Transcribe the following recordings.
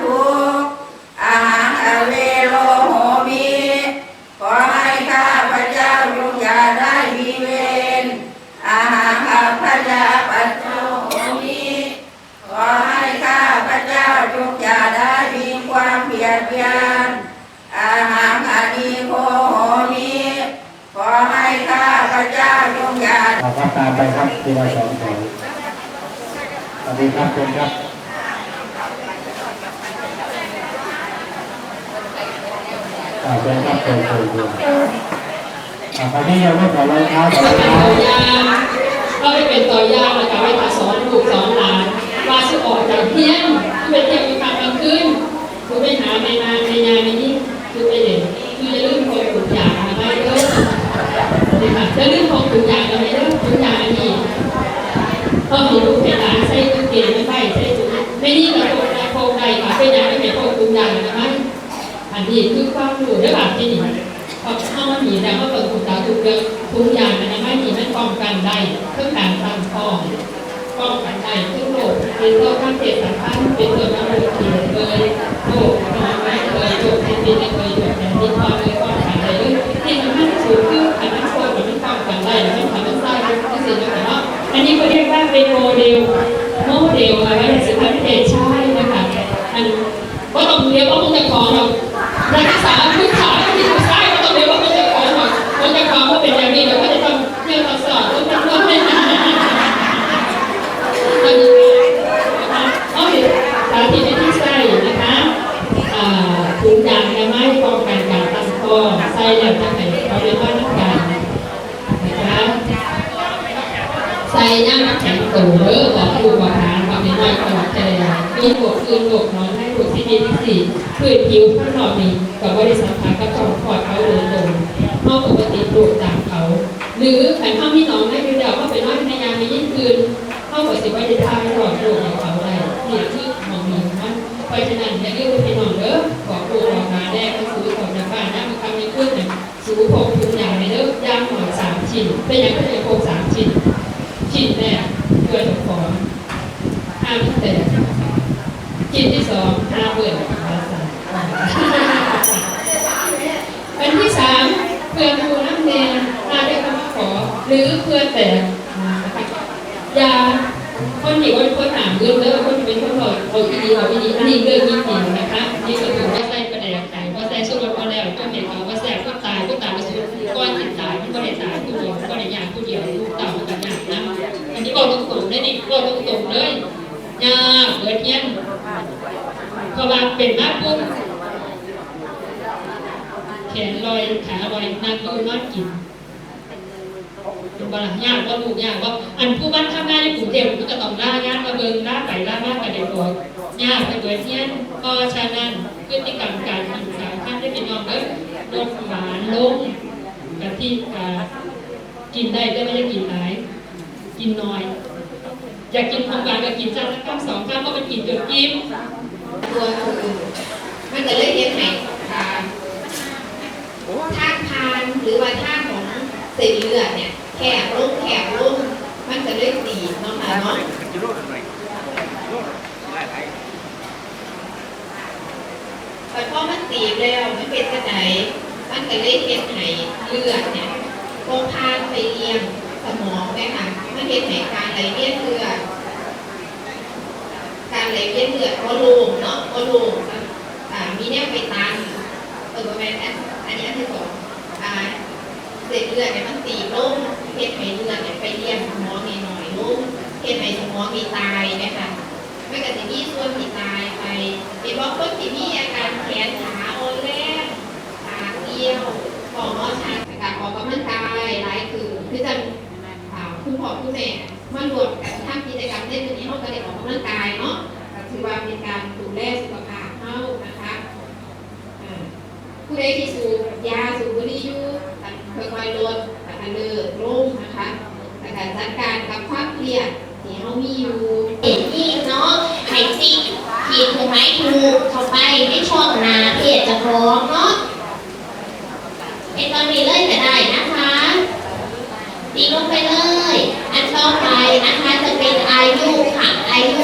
ทุกข์อาหารเวโรโหมิขอให้ข้าพเจ้าจงอย่าได้มีเวรอาหารอัพยาปัจโจโหมิขอให้ข้าพเจ้าจงอย่าได้มีความเพียรเพียรอาหารอานิโคโหมิขอให้ข้าพเจ้าจงอย่าเอาครับตามไปครับทีละสองแถวสวัสดีครับคุณครับ อ่าเชิญครับเชิญเชิญเชิญอ่าใครที่ยังไม่ขอรองเท้าถอรองเท้าตัวยาก็ไปเป็นตัวยางแล้วก็ไปตัดสอนลูกสอนหลานว่าสิออกจากเที่ยงคือไปเที่ยงมีความกลางคืนคุณไปหาในนาในยาในนี้ เรื่องทุกอย่างมันไม่มีไมันป้องกันได้เครื่องการตั้งท้องป้องกันได้ทุกโรคเป็นโรคข้างเจ็บสัมพันธ์เป็นตัวน้ำมูกเขียเลยโรคนอนไม่เคยโรคที่เป็นไม่เคยโรคแต่ที่ความเลยป้องกันได้ด้วยที่สำคัญที่สุดคืออันนั้นโรมันป้องกันได้แล้วมันทำให้สร้างที่สุดแล้วเนาอันนี้ก็เรียกว่าเป็นโมเดลโมเดลอะไรสิทธิประเทศใช่นะคะอันว่าต้องเรียกว่ามึงจะขอเรารักษาพื้นฐานที่ถูกใช้ก็ต้องเรียกว่ามึงจะขอหน่อยมึงจะขอเขาเป็นอย่างนี้เดี๋ยวก็จะต้องเรียกมาสอนต้องทำต้องให้ได้อันนี้นะคะโอเคสาธิตที่ใส่นะคะอ่าถุงยางอนามัยป้องกันการตั้งคอใส่แล้วจะให้เขาเรียกว่านักการนะคะ ใส่ย่างน้ำแข็งตูเด้อของครูบาหารความเป็นน้อยตลอดแต่ มีบวกคืนบนองให้บวกที่ดีที่สี่พื้นผิวข้างนอกนี้กับบริษัทผากับจอมพอดเขาเลยตรงนอกปกติปลูกตามเขา หรือแผ่นข้าวที่น้องให้ดูเดียวเข้าเป็นน้อยในยามในยิ่งคืนเข้ากับสิไว้ในทางหลอดปลูกของเขาอะได้นี่ยคือมองมีมันเพราะฉะนั้นอย่าเรียกว่าพี่น้องเด้อบอกครูบาหาแรกก็ซื้อของในบ้านนะมันคำนี้ขึ้นเนี่ยสูงหกถึงอย่างในเด้อย่างหอยสามชิ้นเป็นอย่างก็จะโคสามชิ้นชิ้นแรกเพื่อจะขอห้ามแต่ ชิ้นที่สองห้ามเบื่อภาษาอันที่สามเพื่อดูน้ำแดงห้ามได้คำขอ หรือเพื่อแต่อย่าคนที่ว่าคนหามเรื่องเลิกคนเป็นคนหลอกเอาอีดีเอาอีดีอันนี้เรื่องยิ่งดีนะคะนี่ก็คือว่าใส่ประเดี๋ยวใจว่าใส่สู้รถก็แล้วก็เห็นเขาว่าแสบก็ตายก็ตายก็สู้ก้อนจิตตายก็ได้ตายผู้เดียวก็ได้ยากผู้เดียวลูกเต่าก็ยากนะอันนี้บอกตรงๆได้นี่บอกตรงๆเลยยาเกิดเงี้ยเพ ราะว่าเป็นมากปุ๊บแขนลอยขาลอยนั่งก็นอนกินเป็นบาลยากว่าลูกยากว่าอันผู้บ้านทำงานในกรุงเทพมันก็ต้องล่างานมาเบิงล่าไปล่ามากันเด็กตัวยากไปเกิดเงี้ยเพราะฉะนั้นพฤติกรรมการกินสารท่านได้เป็นยอมเลยลดหวานลงกับที่กกินได้แต่ไม่ได้กินหลาย กินน้อย อยากกินของหวานก็กินจานละคำสองคำเพราะมันกินจนอิ่ม ตัวคือมันจะเลยเฮ็ดให้อ่าทางพานหรือว่าทางของเส้นเลือดเนี่ยแคบลงแคบลงมันจะเลยตีบเนาะค่ะเนาะแต่พอมันตีบแล้วมันเป็นกระไดมันก็เลยเฮ็ดให้เลือดเนี่ยคงพานไปเลี้ยงสมองเนี่ยค่ะมันเฮ็ดให้การไหลเวียนเลือด การไหลเวียนเลือดก็โล่งเนาะก็โล่งอ่ามีแนวไปตันเออประมาณนั้นอันนี้อันที่สองอ่าเศษเลือดเนี่ยมันตีบลงเฮ็ดให้เลือดเนี่ยไปเลี้ยงสมองนี่หน่อยลงเฮ็ดให้สมองมีตายนะคะไม่ก็จะมีส่วนที่ตายไปเป็นว่าคนที่มีอาการแขนขาอ่อนแรงขาเกี้ยวของนอชันการออกกำลังกายหลายคือคือจะคุณพ่อคุณแม่มารวมกันทำกิจกรรมเล่นวันนี้เขาก็ได้ออกกำลังกายเนาะ ถือว่าเป็นการดูแลสุขภาพเขานะคะอ่าผู้ใดที่สูบยาสูบบุหรี่อยู่ค่อยๆลดแต่เลิกลงนะคะแต่การจัดการกับความเครียดที่เขามีอยู่เห็นที่เนาะไข่ติ๊กขีดถูกไหมถูกเข้าไปในช่องนาเพจจะพร้อมเนาะเป็นตอนนี้เลยก็ได้นะคะตีลงไปเลย อันต่อไปนะคะจะเป็นอายุค่ะอายุ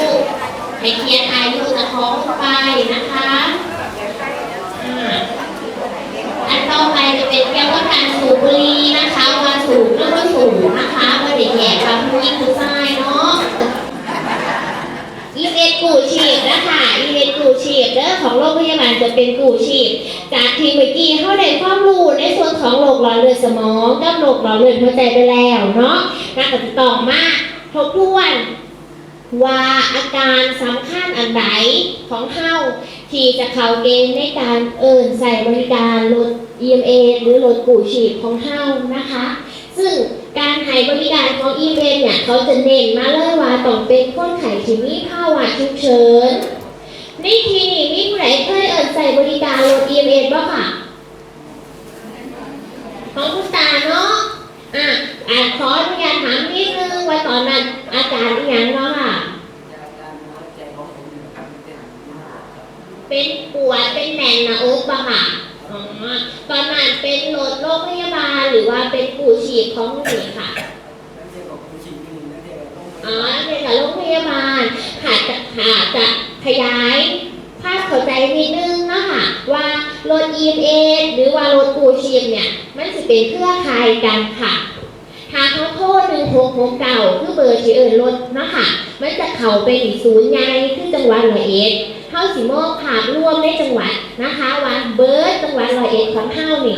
ให้เขียนอายุจะคล้องไปนะคะอ่าอันต่อไปจะเป็นเกี่ยวกับการสูบบุหรี่นะคะว่าสูบหรือว่าสูบนะคะว่าเด็กแยกกับผู้หญิงผู้ชายเนาะอีเวนต์กูชีพนะคะอีเวนต์กูชีพเด้อของโรงพยาบาลจะเป็นกูชีพจากทีเมื่อกี้เข้าได้ความรู้ในส่วนของโรคหลอดเลือดสมองกับโรคหลอดเลือดหัวใจไปแล้วเนาะนักปฏิต่อมาทบทวน ว่าอาการสำคัญอันใดของเฮาที่จะเข้าเกณฑ์ในการเอินใส่บริการรถ EMA หรือรถกูชีพของเฮานะคะ ซึ่งการให้บริการของอีเวนต์เนี่ยเขาจะเน้นมาเลยว่าต้องเป็นคนไข้ที่มีภาวะฉุกเฉินในทีนี้มีผู้ใดเคยเอินใส่บริการรถอีเวนต์บ้างค่ะของคุณตาเนาะอะอะขออนุญาตถามนิดนึงว่าตอนนั้นอาการอีหยังเนาะค่ะ เป็นปวดเป็นแน่นหน้าอกปะค่ะอ๋อตอนนั้นเป็นรถโรงพยาบาลหรือว่าเป็นกู้ชีพของหน่วยค่ะอ๋อเป็นกับโรงพยาบาลหากจะหากจะขยายภาพเข้าใจนิดนึงนะคะว่ารถ EMA หรือว่ารถกูชีพเนี่ย มันจะเป็นเครือข่ายกันค่ะ ทาเขาโทษหนึ่งหกหกเก่าคือเบอร์ที่เอิญรถเนาะค่ะ มันจะเข้าไปอีกศูนย์ใหญ่คือจังหวัดร้อยเอ็ดเท่าสิมองภาพรวมในจังหวัดนะคะว่าเบิร์ดจังหวัดร้อยเอ็ดของเท่านี่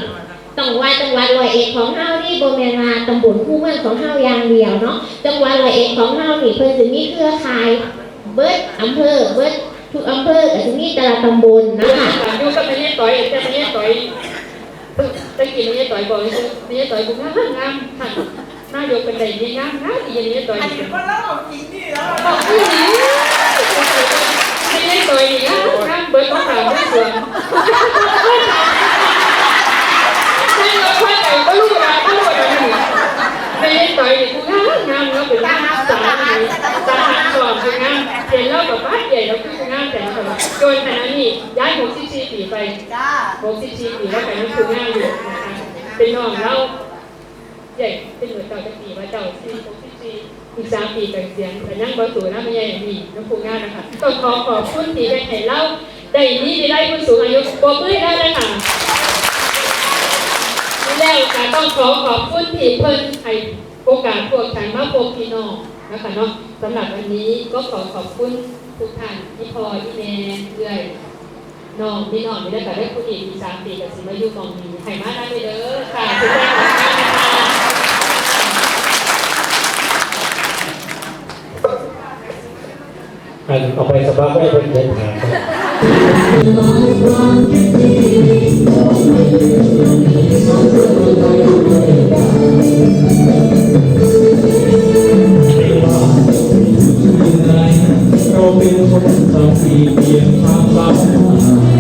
ต้องว่าจังหวัดร้อยเอ็ดของเฮานี่โบ่แม่นาตำบลคู่เมืองของเฮาอย่างเดียวเนาะจังหวัดร้อยเอ็ดของเฮานี่เพิ่นสิมีเครือข่ายเบิดอำเภอเบิดทุกอำเภอก็สิมีแต่ละตำบลนะคะอยู่กับแม่ต่อยแต่แม่ต่อยตะกี้แม่ต่อยบอกเลยแม่ต่อยกูงามงามค่ะ น่ายกเป็นไรดีงามงาดีอย่างนี้ต่อยอันนี้คนเล่าจริงนี่แล้วไม่ได้ต่อยดีงามงาเบิร์ดต้องถามด้วยส่วนไม่เราค่อยไปก็รู้ว่าก็รู้ว่าหนูไม่ได้ต่อยดีกูงามงามแล้วเป็นงามสาดีสาหัสอนคืองามเห็นแล้วกับบ้านใหญ่แล้วคืองามแต่ละโดยขณะนี้ย้ายหกสิบสี่ปีไปหกสิบสี่ปีแล้วแต่นี่คืองานอยู่นะคะเป็นน้องเรา ใหญ่เป็นเหมือนเก่าจะปีมาเจ้าสี่หกสิบสี่อีกสามปีกันเสียงแต่นั่งประตูน้ำไม่ใหญ่มีน้องครูงานะคะต้องขอขอบคุณที่ได้เห็นเล่าได้นี้ได้ผู้สูงอายุปรบมือได้เลยค่ะแล้วก็ต้องขอขอบคุณที่เพิ่นให้โอกาสพวกฉันมาพบพี่น้องนะคะเนาะสำหรับวันนี้ก็ขอขอบคุณทุกท่านที่พอที่แม่เรื่อยน้องพี่น้องมีได้แต่ได้ผู้หญิงมีสามปีกับสิมายุมองมีไข่มาได้ไปเด้อค่ะทุกท่านนะคะ อันเอาไปสบายไม่เป็นเดินทางเราเป็นคนทำที่เพียงความลับ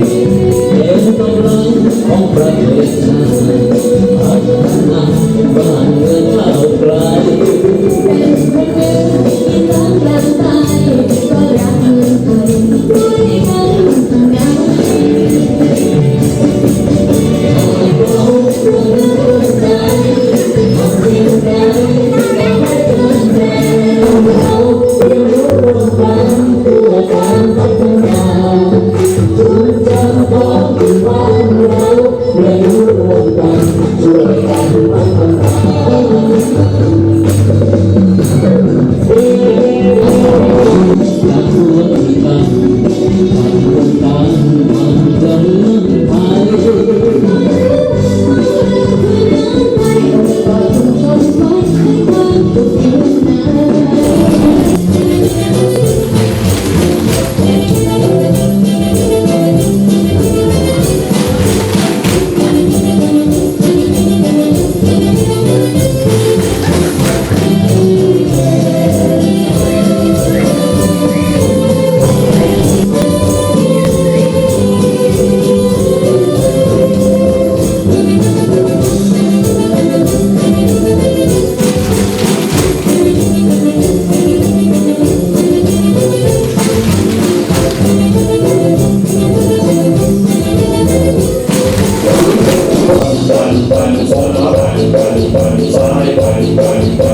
la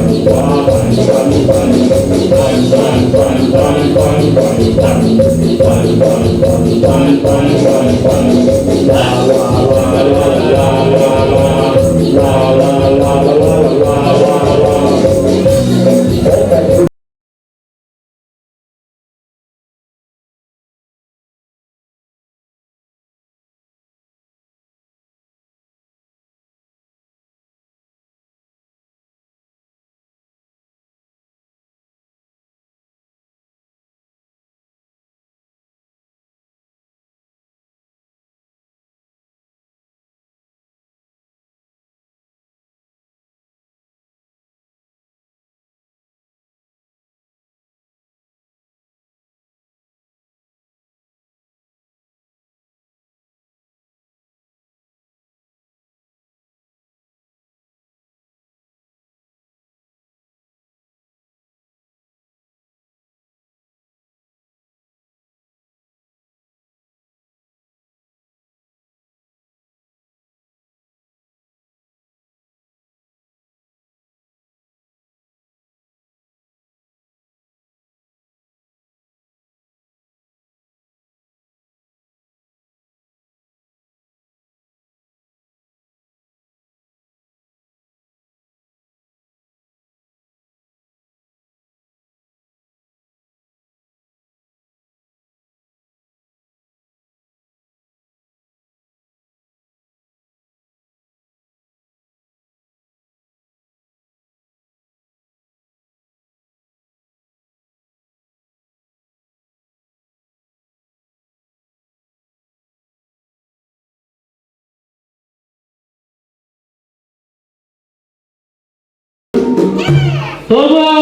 la la la la la อร์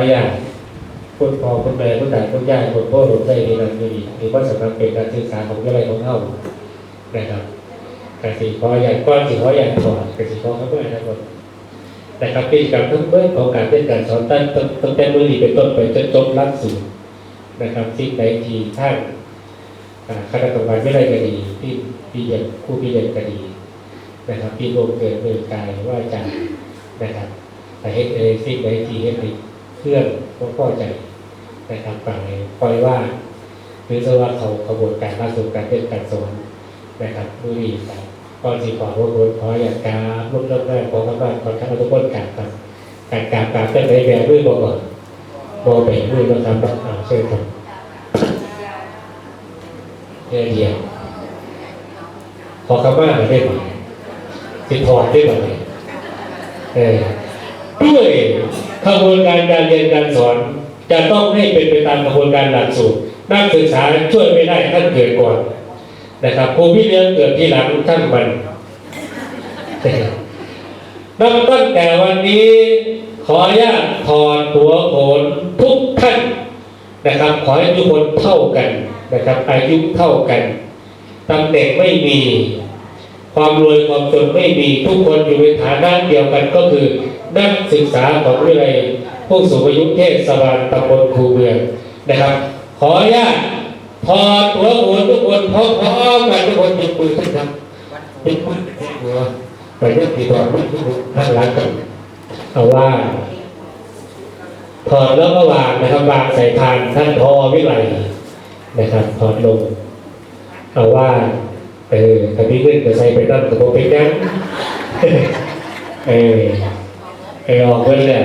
ออนุญาตคุณพ่อคุณแม่คุณตาคุณยายคุณพ่อหลวงใจในนั้นนี้ถือว่าสำหรับเป็นการศึกษาของวิทยาลัยของเรานะครับการสิขออนุญาตก้อนสิขออนุญาตถอดการสิขอเข้ามานะครับนะครับกิจกรรมทั้งเบื้องของการเรียนการสอนตั้งตั้งแต่มือนี้เป็นต้นไปจนจบลักสูตรนะครับสิ่งใดที่ท่านคณะกรรมการไม่ได้ก็ดีที่พี่เรียนผู้พี่เรียนก็ดีนะครับพี่รวมเกิดเดินกายว่าจะนะครับแต่เฮ็ดเองสิ่งใดที่เฮ็ดให้ เครื่องก็พอใจนะครับไปปล่อยว่าหรือจะว่าเขาขบวนการล่าสุดการเต้นการสอนนะครับมือดีครับก่อนสี่ขอรบกวนขออยากการร่วมเริ่มแรกของข้าบ้านขอทั้งทุกคนการครับการการการเต้นในแบบด้วยบอกก่อนบอกไปด้วยนะครับอ่าเชิญครับเดียวเดียวขอคำว่าได้ไหมสิถอได้ไหมเออด้วย ขบวนการการเรียนการสอน จะต้องให้เป็นไปตามกระบวนการหลักสูตรนักศึกษาช่วยไม่ได้ท่านเกิดก่อนนะครับครูพี่เลี้ยงเกิดที่หลังท่านมันนับตั้งแต่วันนี้ขออนุญาตถอดหัวโขนทุกท่านนะครับ ขอให้ทุกคนเท่ากันนะครับ อายุเท่ากันตำแหน่งไม่มี ความรวยความจนไม่มีทุกคนอยู่ในฐานะเดียวกันก็คือ นักศึกษาของวิทยาลัยผู้สูงอายุเทศบาลตำบลคูเมืองนะครับ ขออนุญาตถอดหัวโขนทุกคนพร้อมๆกันทุกคนยกมือขึ้นครับยกมือหัวไปเรื่องที่ตอนที่ท่านรักกันเอาว่าถอดแล้วก็วางนะครับวางใส่พานท่านพอวิไลนะครับถอดลงเอาว่าเออถ้าพี่ขึ้นจะใส่ไปนั่นกับผมเป็นยังเออ ออออกเงินแล้ว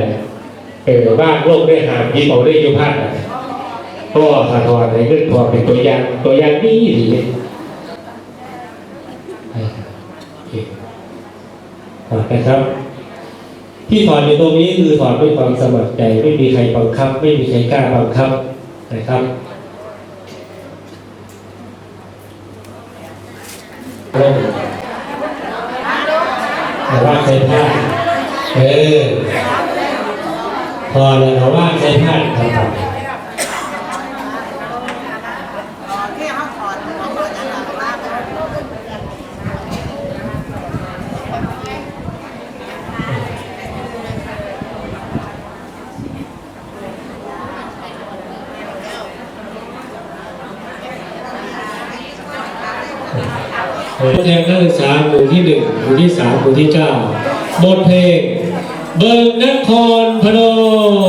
เออบ้านโลกได้หามยิบเอาได้ยุพันก็ถอดถอดในเรื่องถอดเป็นตัวอย่างตัวอย่างนี้ดีเลยเออโอเคถอดนะครับ ที่ถอดอยู่ตรงนี้คือถอดด้วยความสมัครใจไม่มีใครบังคับ ไม่มีใครกล้าบังคับนะครับแต่ว่าใช้ผ้า เออ พอแล้วเอาว่าใช้ผ้าทำไปผู้แทนนักศึกษาหมู่ที่หนึ่งหมู่ที่สามหมู่ที่เก้าบทเพลง เบิกนครพนม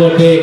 บทเพลง